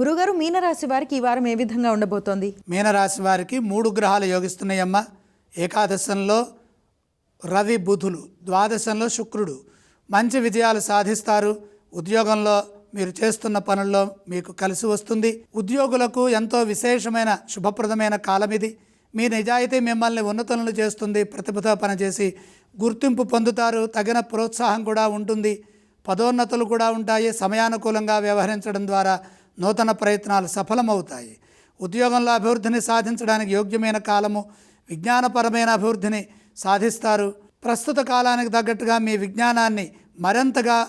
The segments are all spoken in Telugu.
గురుగారు మీనరాశి వారికి ఈ వారం ఏ విధంగా ఉండబోతోంది? మీనరాశి వారికి మూడు గ్రహాలు యోగిస్తున్నాయమ్మ. ఏకాదశంలో రవి బుధులు ద్వాదశంలో శుక్రుడు. మంచి విజయాలు సాధిస్తారు. ఉద్యోగంలో మీరు చేస్తున్న పనుల్లో మీకు కలిసి వస్తుంది. ఉద్యోగులకు ఎంతో విశేషమైన శుభప్రదమైన కాలం ఇది. మీ నిజాయితీ మిమ్మల్ని ఉన్నతులను చేస్తుంది. ప్రతిభతో పనిచేసి గుర్తింపు పొందుతారు. తగిన ప్రోత్సాహం కూడా ఉంటుంది. పదోన్నతులు కూడా ఉంటాయి. సమయానుకూలంగా వ్యవహరించడం ద్వారా నూతన ప్రయత్నాలు సఫలమవుతాయి. ఉద్యోగంలో అభివృద్ధిని సాధించడానికి యోగ్యమైన కాలము విజ్ఞానపరమైన అభివృద్ధిని సాధిస్తారు. ప్రస్తుత కాలానికి తగ్గట్టుగా మీ విజ్ఞానాన్ని మరింతగా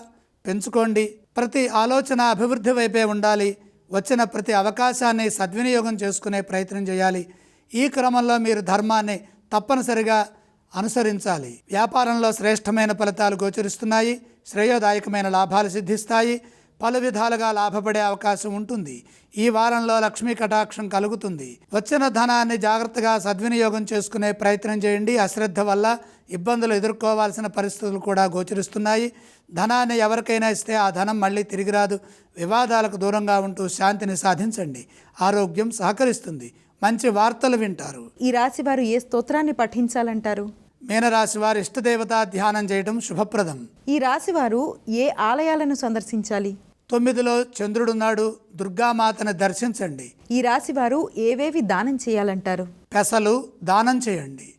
పెంచుకోండి. ప్రతి ఆలోచన అభివృద్ధి వైపే ఉండాలి. వచ్చిన ప్రతి అవకాశాన్ని సద్వినియోగం చేసుకునే ప్రయత్నం చేయాలి. ఈ క్రమంలో మీరు ధర్మాన్ని తప్పనిసరిగా అనుసరించాలి. వ్యాపారంలో శ్రేష్టమైన ఫలితాలు గోచరిస్తున్నాయి. శ్రేయోదాయకమైన లాభాలు సిద్ధిస్తాయి. పలు విధాలుగా లాభపడే అవకాశం ఉంటుంది. ఈ వారంలో లక్ష్మీ కటాక్షం కలుగుతుంది. వచ్చిన ధనాన్ని జాగ్రత్తగా సద్వినియోగం చేసుకునే ప్రయత్నం చేయండి. అశ్రద్ధ వల్ల ఇబ్బందులు ఎదుర్కోవాల్సిన పరిస్థితులు కూడా గోచరిస్తున్నాయి. ధనాన్ని ఎవరికైనా ఇస్తే ఆ ధనం మళ్ళీ తిరిగి రాదు. వివాదాలకు దూరంగా ఉంటూ శాంతిని సాధించండి. ఆరోగ్యం సహకరిస్తుంది. మంచి వార్తలు వింటారు. ఈ రాశి వారు ఏ స్తోత్రాన్ని పఠించాలంటారు? మీనరాశి వారి ఇష్టదేవతా ధ్యానం చేయడం శుభప్రదం. ఈ రాశి వారు ఏ ఆలయాలను సందర్శించాలి? తొమ్మిదిలో చంద్రుడున్నాడు దుర్గామాతను దర్శించండి. ఈ రాశి వారు ఏవేవి దానం చేయాలంటారు? పెసలు దానం చేయండి.